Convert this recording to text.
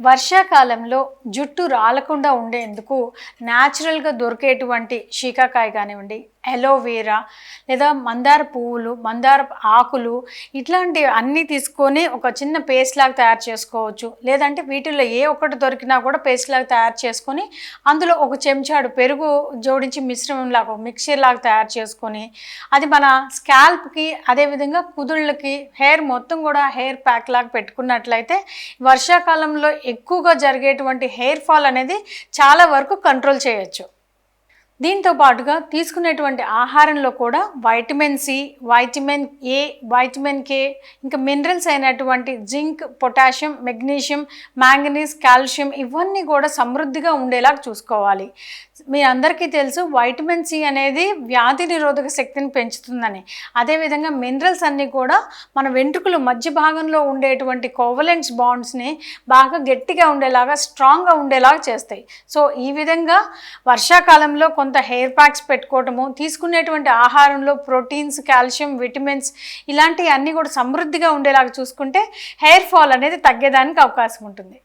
వర్షాకాలంలో జుట్టు రాలకుండా ఉండేందుకు న్యాచురల్గా దొరికేటువంటి షీకాకాయ కానివ్వండి ఎలోవేరా లేదా మందార పువ్వులు మందార ఆకులు ఇట్లాంటివి అన్నీ తీసుకొని ఒక చిన్న పేస్ట్ లాగా తయారు చేసుకోవచ్చు. లేదంటే వీటిల్లో ఏ ఒక్కటి దొరికినా కూడా పేస్ట్ లాగా తయారు చేసుకొని అందులో ఒక చెంచాడు పెరుగు జోడించి మిశ్రమం లాగా మిక్చర్ లాగా తయారు చేసుకొని అది మన స్కాల్ప్కి అదేవిధంగా కుదుళ్ళకి హెయిర్ మొత్తం కూడా హెయిర్ ప్యాక్ లాగా పెట్టుకున్నట్లయితే వర్షాకాలంలో ఎక్కువగా జరిగేటువంటి హెయిర్ ఫాల్ అనేది చాలా వరకు కంట్రోల్ చేయొచ్చు. దీంతో పాటుగా తీసుకునేటువంటి ఆహారంలో కూడా vitamin C vitamin A vitamin K ఇంకా మినరల్స్ అయినటువంటి zinc potassium magnesium manganese calcium ఇవన్నీ కూడా సమృద్ధిగా ఉండేలా చూసుకోవాలి. మీ అందరికీ తెలుసు వైటమిన్ సి అనేది వ్యాధి నిరోధక శక్తిని పెంచుతుందని. అదేవిధంగా మినరల్స్ అన్నీ కూడా మన వెంట్రుకలు మధ్య భాగంలో ఉండేటువంటి కోవలెంట్స్ బాండ్స్ని బాగా గట్టిగా ఉండేలాగా స్ట్రాంగ్గా ఉండేలాగా చేస్తాయి. సో ఈ విధంగా వర్షాకాలంలో కొంత హెయిర్ ప్యాక్స్ పెట్టుకోవటము తీసుకునేటువంటి ఆహారంలో ప్రోటీన్స్ కాల్షియం విటమిన్స్ ఇలాంటివి అన్నీ కూడా సమృద్ధిగా ఉండేలాగా చూసుకుంటే హెయిర్ ఫాల్ అనేది తగ్గేదానికి అవకాశం ఉంటుంది.